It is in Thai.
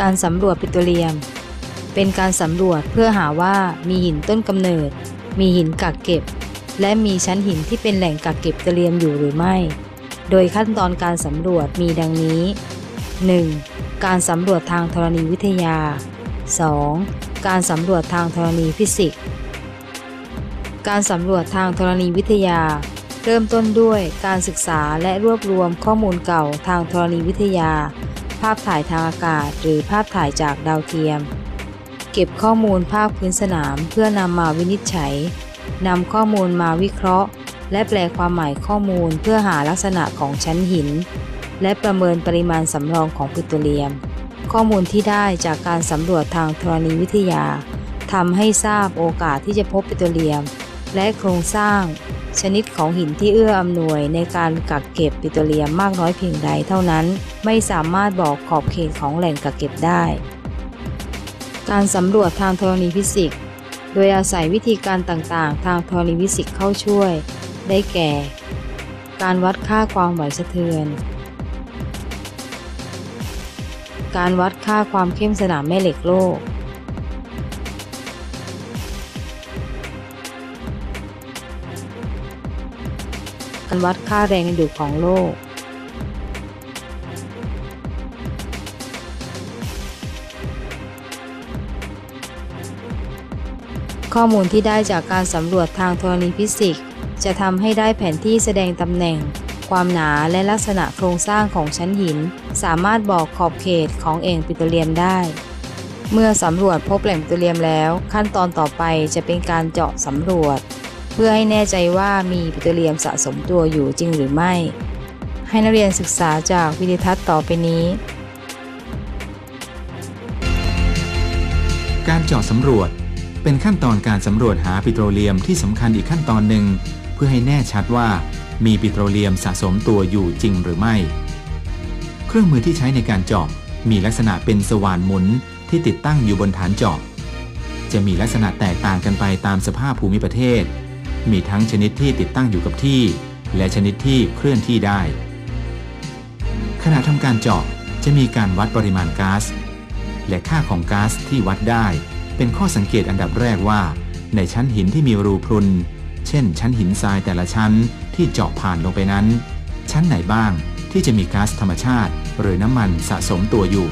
การสำรวจปิโตรเลียม เป็นการสำรวจเพื่อหาว่ามีหินต้นกำเนิด มีหินกักเก็บ และมีชั้นหินที่เป็นแหล่งกักเก็บปิโตรเลียมอยู่หรือไม่ โดยขั้นตอนการสำรวจมีดังนี้ 1. การสำรวจทางธรณีวิทยา 2. การสำรวจทางธรณีฟิสิกส์ การสำรวจทางธรณีวิทยา เริ่มต้นด้วยการศึกษาและรวบรวมข้อมูลเก่าทางธรณีวิทยา ภาพถ่ายทางอากาศ หรือภาพถ่ายจากดาวเทียม เก็บข้อมูลภาคพื้นสนามเพื่อนำมาวินิจฉัยนำข้อมูลมาวิเคราะห์ และแปลความหมายข้อมูลเพื่อหาลักษณะของชั้นหิน และประเมินปริมาณสำรองของปิโตรเลียม ข้อมูลที่ได้จากการสำรวจทางธรณีวิทยาทำให้ทราบโอกาสที่จะพบปิโตรเลียม และโครงสร้าง ชนิดของหินที่เอื้ออำนวยในการกักเก็บปิโตรเลียมมากน้อยเพียงใดเท่านั้น ไม่สามารถบอกขอบเขตของแหล่งกักเก็บได้ การสำรวจทางธรณีฟิสิกส์ โดยอาศัยวิธีการต่างๆ ทางธรณีฟิสิกส์เข้าช่วย ได้แก่ การวัดค่าความไหวสะเทือน การวัดค่าความเข้มสนามแม่เหล็กโลกการวัดค่าแรงดึงดูดของโลก ข้อมูลที่ได้จากการสำรวจทางธรณีฟิสิกส์ จะทำให้ได้แผนที่แสดงตำแหน่ง ความหนาและลักษณะโครงสร้างของชั้นหิน สามารถบอกขอบเขตของเอ่งปิโตรเลียมได้ เมื่อสำรวจพบแหล่งปิโตรเลียมแล้ว ขั้นตอนต่อไปจะเป็นการเจาะสำรวจ เพื่อให้แน่ใจว่ามีปิโตรเลียมสะสมตัวอยู่จริงหรือไม่ ให้นักเรียนศึกษาจากวิดีทัศน์ต่อไปนี้การเจาะสำรวจ เป็นขั้นตอนการสำรวจหาปิโตรเลียมที่สำคัญอีกขั้นตอนหนึ่ง เพื่อให้แน่ชัดว่ามีปิโตรเลียมสะสมตัวอยู่จริงหรือไม่ เครื่องมือที่ใช้ในการเจาะมีลักษณะเป็นสว่านหมุนที่ติดตั้งอยู่บนฐานเจาะจะมีลักษณะแตกต่างกันไปตามสภาพภูมิประเทศ มีทั้งชนิดที่ติดตั้งอยู่กับที่ และชนิดที่เคลื่อนที่ได้ ขณะทำการเจาะจะมีการวัดปริมาณก๊าซและค่าของก๊าซที่วัดได้ เป็นข้อสังเกตอันดับแรกว่า ในชั้นหินที่มีรูพรุน เช่น ชั้นหินทรายแต่ละชั้นที่เจาะผ่านลงไปนั้น ชั้นไหนบ้างที่จะมีก๊าซธรรมชาติ หรือน้ำมันสะสมตัวอยู่